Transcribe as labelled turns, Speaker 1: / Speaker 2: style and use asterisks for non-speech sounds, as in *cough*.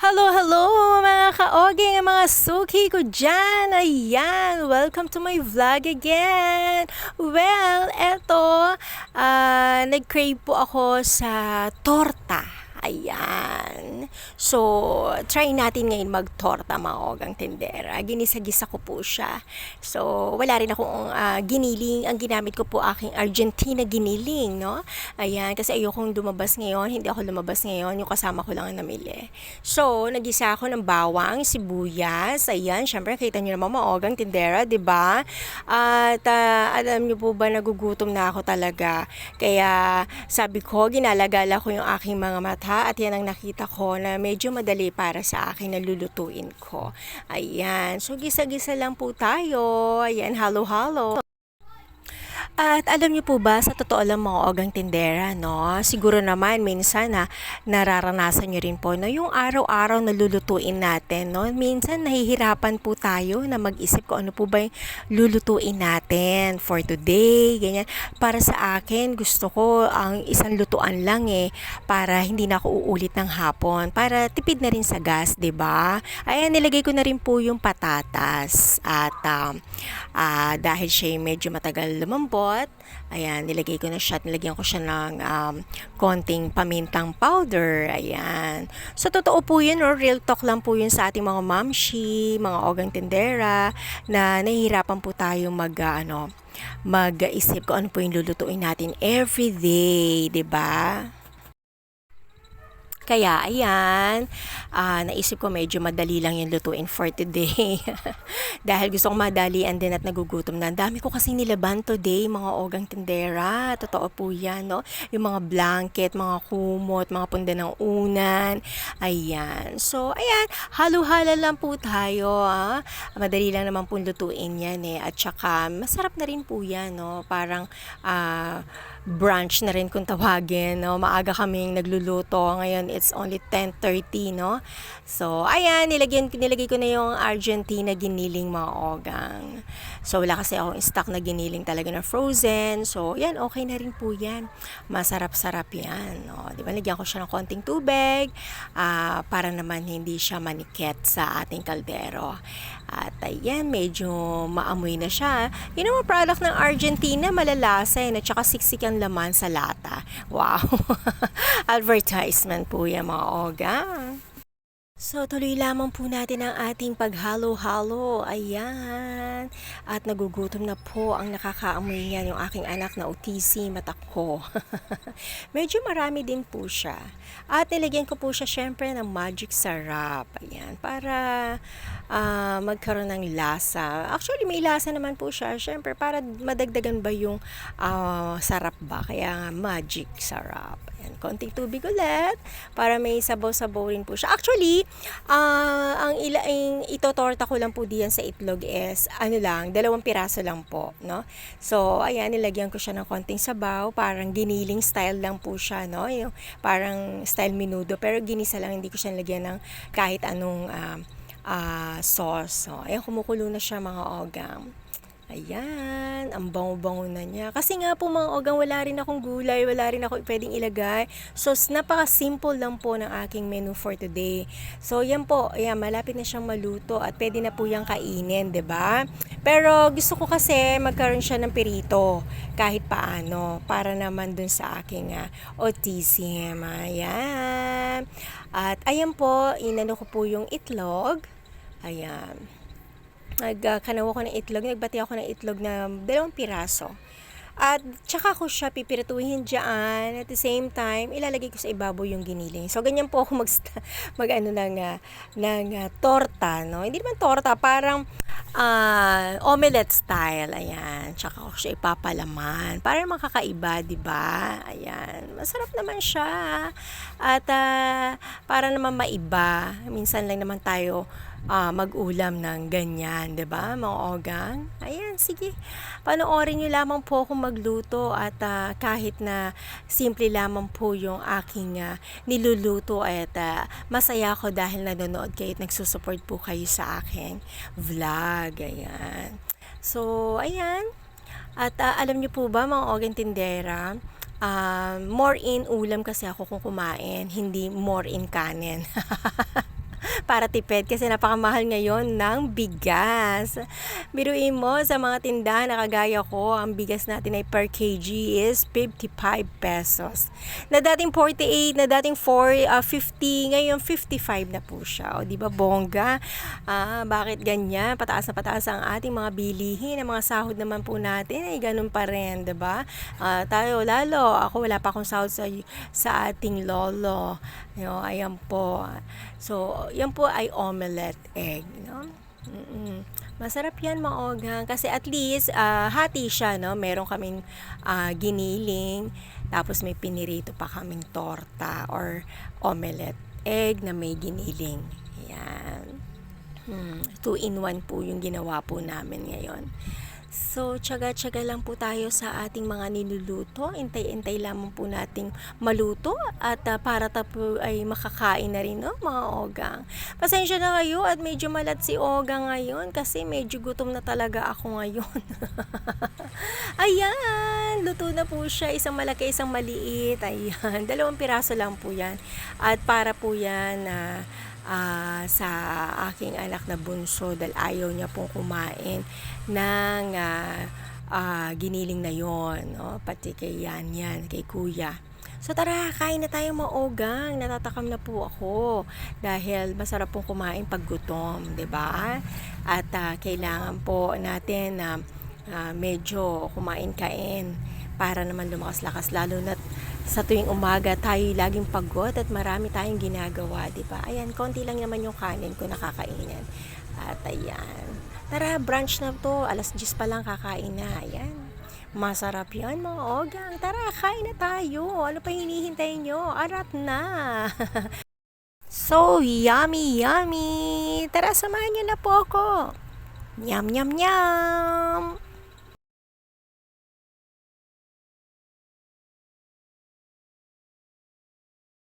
Speaker 1: Hello, hello mga kaoging, mga suki ko dyan. Ayan, welcome to my vlog again. Well, eto, uh, nag-crave po ako sa torta. So, try natin ngayon mag-torta mga ogang tindera. Ginisa-gisa ko po siya. So, wala rin akong ah, giniling. Ang ginamit ko po aking Argentina giniling, no? Ayan, kasi ayokong lumabas ngayon. Hindi ako lumabas ngayon. Yung kasama ko lang ang namili. So, nagisa ako ng bawang, sibuyas. Ayan, syempre, kita nyo naman mga ogang tindera, di ba? At ah, alam nyo po ba, nagugutom na ako talaga. Kaya, sabi ko, ginalagala ko yung aking mga mata at yan ang nakita ko na medyo madali para sa akin na lulutuin ko. Ayan. So, gisa-gisa lang po tayo. Ayan, halo-halo. At alam niyo po ba, sa totoo lang mga ogang tindera, no? Siguro naman minsan na nararanasan niyo rin po, no? Yung araw-araw na lulutuin natin, no? Minsan nahihirapan po tayo na mag-isip ko ano po ba yung lulutuin natin for today, ganyan. Para sa akin, gusto ko ang isang lutuan lang eh, para hindi na ako uulit ng hapon, para tipid na rin sa gas, 'di ba? Ayan, nilagay ko na rin po yung patatas at um, ah, dahil siya medyo matagal lumambot, ayan, nilagay ko na siya at nilagyan ko siya ng um, konting pamintang powder, ayan. So, totoo po yun, or real talk lang po yun sa ating mga mamshi, mga ogang tindera, na nahihirapan po tayo mag, ah, ano, mag-isip kung ano po yung lulutuin natin every day, 'di ba? Kaya, ayan, ah, naisip ko medyo madali lang yung lutuin for today. *laughs* Dahil gusto kong madalian din at nagugutom na. Dami ko kasi nilaban today, mga ogang tindera. Totoo po yan, no? Yung mga blanket, mga kumot, mga punda ng unan. Ayan. So, ayan, halo-hala lang po tayo, ah. Madali lang naman po lutuin yan, eh. At saka, masarap na rin po yan, no? Parang, ah, brunch na rin kung tawagin, no? Maaga kaming nagluluto. Ngayon, it's only 10.30, no? So, ayan, nilagyan, nilagay ko na yung Argentina giniling mga ogang. So, wala kasi akong stock na giniling talaga na frozen. So, yan, okay na rin po yan. Masarap-sarap yan, no? Di ba, lagyan ko siya ng konting tubig ah, para naman hindi siya manikit sa ating kaldero. At ayan, medyo maamoy na siya. Yun ang mga product ng Argentina, malalasa yan at saka siksik ang laman sa lata. Wow! *laughs* Advertisement po yan mga oga. So, tuloy lamang po natin ang ating paghalo-halo. Ayan. At nagugutom na po ang nakakaamoy niyan, yung aking anak na utisi, mata ko. *laughs* Medyo marami din po siya. At nilagyan ko po siya syempre ng magic sarap. Ayan. Para ah, magkaroon ng lasa. Actually, may lasa naman po siya. Syempre, para madagdagan ba yung ah, sarap ba? Kaya magic sarap. Ayan, konting tubig ulit para may sabaw-sabaw rin po siya. Actually, ah, ang ila ang itotorta ko lang po diyan sa itlog is ano lang, dalawang piraso lang po, no? So, ayan, nilagyan ko siya ng konting sabaw, parang giniling style lang po siya, no? Yung parang style menudo, pero ginisa lang, hindi ko siya nilagyan ng kahit anong ah, ah, sauce. So, ayan, kumukulo na siya mga ogam. Ayan, ang bango-bango na niya. Kasi nga po mga ogang, wala rin akong gulay, wala rin ako pwedeng ilagay. So, napaka-simple lang po ng aking menu for today. So, yan po, ayan, malapit na siyang maluto at pwede na po yung kainin, ba? Pero gusto ko kasi magkaroon siya ng pirito kahit paano para naman dun sa aking uh, autism. Ayan. At ayan po, inano ko po yung itlog. Ayan nagkanawa ko ng itlog, nagbati ako ng itlog na dalawang piraso. At tsaka ko siya pipirituhin dyan. At the same time, ilalagay ko sa ibabaw yung giniling. So, ganyan po ako mag, *laughs* mag ano, ng, ah, ng ah, torta, no? Hindi naman torta, parang ah, omelette style. Ayan. Tsaka ko siya ipapalaman. Para makakaiba, di ba? Ayan. Masarap naman siya. At ah, para naman maiba. Minsan lang naman tayo ah, mag-ulam ng ganyan, 'di ba? Mga ogang. Ayan, sige. Panoorin niyo lamang po ako magluto at ah, kahit na simple lamang po yung aking ah, niluluto at ah, masaya ako dahil nanonood kayo at nagsusupport po kayo sa aking vlog. Ayan. So, ayan. At ah, alam niyo po ba mga ogang tindera, ah, more in ulam kasi ako kung kumain, hindi more in kanin. *laughs* para tipid kasi napakamahal ngayon ng bigas. Biruin mo sa mga tindahan na kagaya ko, ang bigas natin ay per kg is 55 pesos. Na dating 48, na dating 4, ah, 50, ngayon 55 na po siya. O di ba bongga? Ah, bakit ganyan? Pataas na pataas ang ating mga bilihin, ang mga sahod naman po natin ay ganun pa rin, 'di ba? Ah, tayo lalo, ako wala pa akong sahod sa sa ating lolo. No, ayan po. So, yan po ay omelette egg, no? Mm-mm. Masarap yan maogang kasi at least ah, hati siya no meron kaming ah, giniling tapos may pinirito pa kaming torta or omelette egg na may giniling yan Hmm, two in one po yung ginawa po namin ngayon. So, tsaga-tsaga lang po tayo sa ating mga niluluto. Intay-intay lamang po nating maluto at ah, para tapo ay makakain na rin, no, mga ogang. Pasensya na kayo at medyo malat si Ogang ngayon kasi medyo gutom na talaga ako ngayon. *laughs* Ayan, luto na po siya. Isang malaki, isang maliit. Ayan, dalawang piraso lang po yan. At para po yan na ah, sa aking anak na bunso dahil ayaw niya pong kumain ng ah, ah, giniling na yon, no? pati kay yan yan, kay kuya. So tara, kain na tayo maogang. Natatakam na po ako dahil masarap pong kumain pag gutom, 'di ba? At ah, kailangan po natin na ah, medyo kumain-kain para naman lumakas-lakas lalo na sa tuwing umaga tayo laging pagod at marami tayong ginagawa, 'di ba? Ayan, konti lang naman yung kanin ko nakakainin. At ayan. Tara, brunch na to. Alas 10 pa lang kakain na. Ayan. Masarap yan mga ogang. Tara, kain na tayo. Ano pa hinihintay nyo? Arat na. *laughs* so, yummy, yummy. Tara, samahan nyo na po ako. Nyam, nyam, nyam.